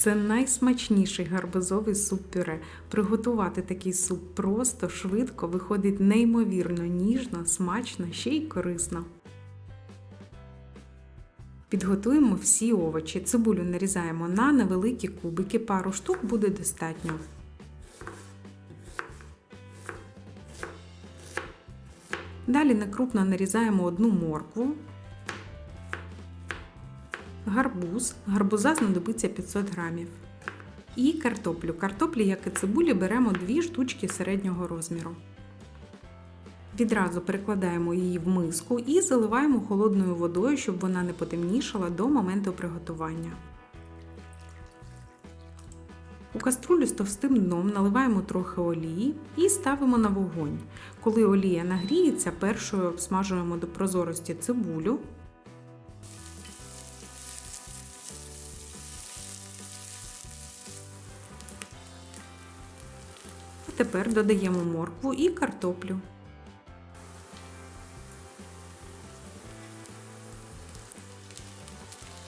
Це найсмачніший гарбузовий суп-пюре. Приготувати такий суп просто, швидко, виходить неймовірно ніжно, смачно, ще й корисно. Підготуємо всі овочі. Цибулю нарізаємо на невеликі кубики, пару штук буде достатньо. Далі некрупно нарізаємо одну моркву, гарбуз. Гарбуза знадобиться 500 грамів. І картоплю. Картоплі, як і цибулі, беремо дві штучки середнього розміру. Відразу перекладаємо її в миску і заливаємо холодною водою, щоб вона не потемнішала до моменту приготування. У каструлю з товстим дном наливаємо трохи олії і ставимо на вогонь. Коли олія нагріється, першою обсмажуємо до прозорості цибулю. Тепер додаємо моркву і картоплю.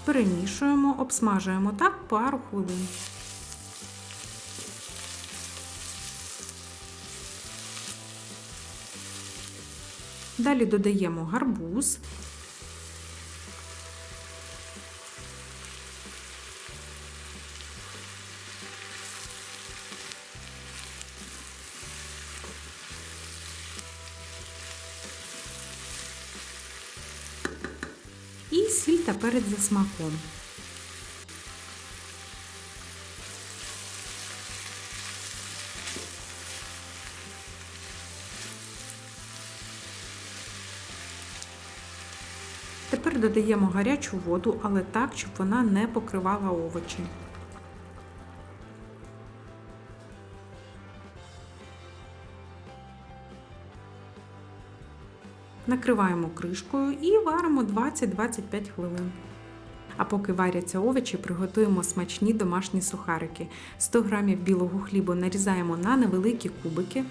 Перемішуємо, обсмажуємо так пару хвилин. Далі додаємо гарбуз. І сіль та перець за смаком. Тепер додаємо гарячу воду, але так, щоб вона не покривала овочі. Накриваємо кришкою і варимо 20-25 хвилин. А поки варяться овочі, приготуємо смачні домашні сухарики. 100 г білого хлібу нарізаємо на невеликі кубики.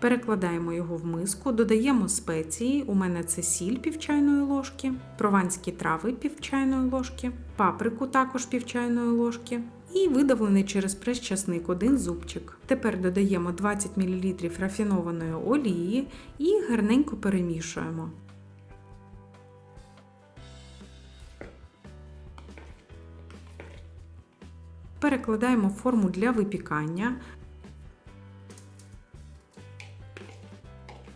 Перекладаємо його в миску, додаємо спеції. У мене це сіль пів чайної ложки, прованські трави пів чайної ложки, паприку також пів чайної ложки. І видавлений через прес часник один зубчик. Тепер додаємо 20 мл рафінованої олії і гарненько перемішуємо. Перекладаємо форму для випікання.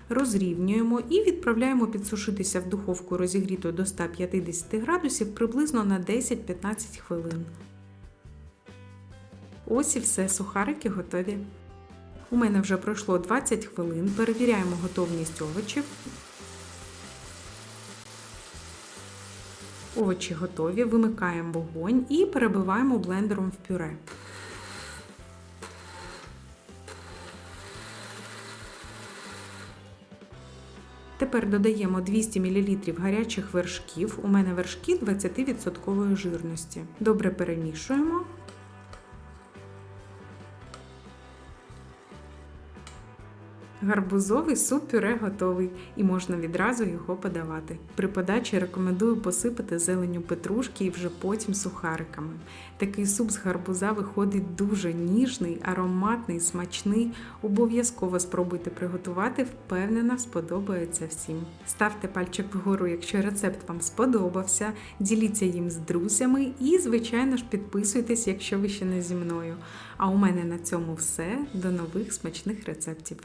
Розрівнюємо і відправляємо підсушитися в духовку розігріту до 150 градусів приблизно на 10-15 хвилин. Ось і все, сухарики готові. У мене вже пройшло 20 хвилин. Перевіряємо готовність овочів. Овочі готові, вимикаємо вогонь і перебиваємо блендером в пюре. Тепер додаємо 200 мл гарячих вершків. У мене вершки 20% жирності. Добре перемішуємо. Гарбузовий суп-пюре готовий і можна відразу його подавати. При подачі рекомендую посипати зеленю петрушки і вже потім сухариками. Такий суп з гарбуза виходить дуже ніжний, ароматний, смачний. Обов'язково спробуйте приготувати, впевнена, сподобається всім. Ставте пальчик вгору, якщо рецепт вам сподобався, діліться їм з друзями і, звичайно ж, підписуйтесь, якщо ви ще не зі мною. А у мене на цьому все. До нових смачних рецептів!